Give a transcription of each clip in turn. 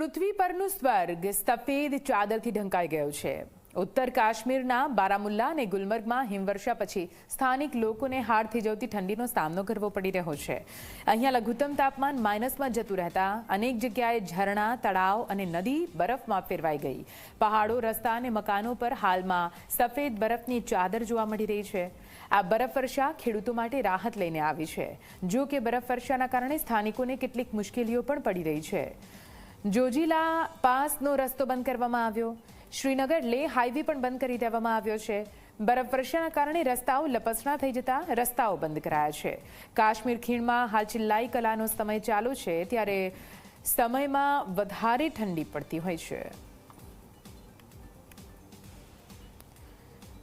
પૃથ્વી પરનું સ્વર્ગ સફેદ ચાદરથી ઢંકાઈ ગયું છે. ઉત્તર કાશ્મીરના બારામુલ્લા અને ગુલમર્ગમાં હિમવર્ષા પછી સ્થાનિક લોકોને હાડ થીજવતી ઠંડીનો સામનો કરવો પડી રહ્યો છે. અહીંયા લઘુત્તમ તાપમાન માઇનસમાં જતું રહેતા અનેક જગ્યાએ ઝરણા, તળાવ અને નદી બરફમાં ફેરવાઈ ગઈ. પહાડો, રસ્તા અને મકાનો પર હાલમાં સફેદ બરફની ચાદર જોવા મળી રહી છે. આ બરફવર્ષા ખેડૂતો માટે રાહત લઈને આવી છે. જો કે બરફવર્ષાના કારણે સ્થાનિકોને કેટલીક મુશ્કેલીઓ પણ પડી રહી છે. જોજીલા પાસનો રસ્તો બંધ કરવામાં આવ્યો. શ્રીનગર લે હાઈવે પણ બંધ કરી દેવામાં આવ્યો છે. બરફવર્ષાના કારણે રસ્તાઓ લપસણા થઈ જતા રસ્તાઓ બંધ કરાયા છે. કાશ્મીર ખીણમાં હાલ ચિલ્લાઈ કલાનો સમય ચાલુ છે, ત્યારે સમયમાં વધારે ઠંડી પડતી હોય છે.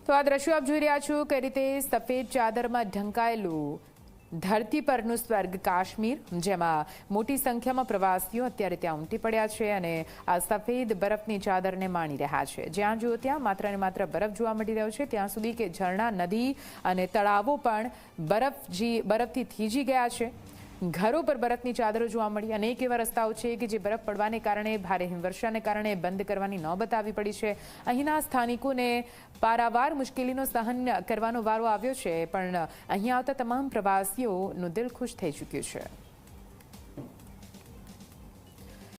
તો આ દ્રશ્યો આપ જોઈ રહ્યા છો, કઈ રીતે સફેદ ચાદરમાં ઢંકાયેલું ધરતી પરનું સ્વર્ગ કાશ્મીર, જેમાં મોટી સંખ્યામાં પ્રવાસીઓ અત્યારે ત્યાં ઉમટી પડ્યા છે અને આ સફેદ બરફની ચાદરને માણી રહ્યા છે. જ્યાં જુઓ ત્યાં માત્ર ને માત્ર બરફ જોવા મળી રહ્યો છે. ત્યાં સુધી કે ઝરણા, નદી અને તળાવો પણ બરફ બરફથી થીજી ગયા છે. ઘરો પર બરફની ચાદરો જોવા મળી. અનેક એવા રસ્તાઓ છે કે જે બરફ પડવાને કારણે, ભારે હિમવર્ષાને કારણે બંધ કરવાની નોબત આવી પડી છે. અહીંના સ્થાનિકોને પારાવાર મુશ્કેલીનો સહન કરવાનો વારો આવ્યો છે, પણ અહીં આવતા તમામ પ્રવાસીઓનું દિલ ખુશ થઈ ચૂક્યું છે.